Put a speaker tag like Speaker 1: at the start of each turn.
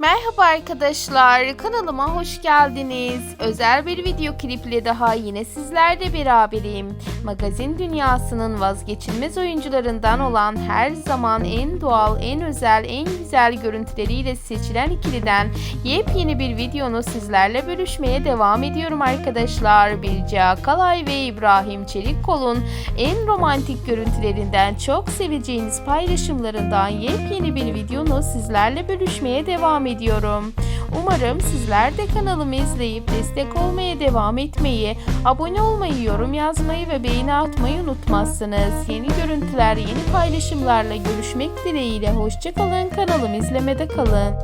Speaker 1: Merhaba arkadaşlar, kanalıma hoş geldiniz. Özel bir video kliple daha yine sizlerle beraberim. Magazin dünyasının vazgeçilmez oyuncularından olan her zaman en doğal, en özel, en güzel görüntüleriyle seçilen ikiliden yepyeni bir videonu sizlerle bölüşmeye devam ediyorum arkadaşlar. Birce Akalay ve İbrahim Çelikkol'un en romantik görüntülerinden çok seveceğiniz paylaşımlarından yepyeni bir videonu sizlerle bölüşmeye devam ediyorum. Umarım sizler de kanalımı izleyip destek olmaya devam etmeyi, abone olmayı, yorum yazmayı ve beğeni atmayı unutmazsınız. Yeni görüntüler, yeni paylaşımlarla görüşmek dileğiyle. Hoşçakalın, kanalımı izlemede kalın.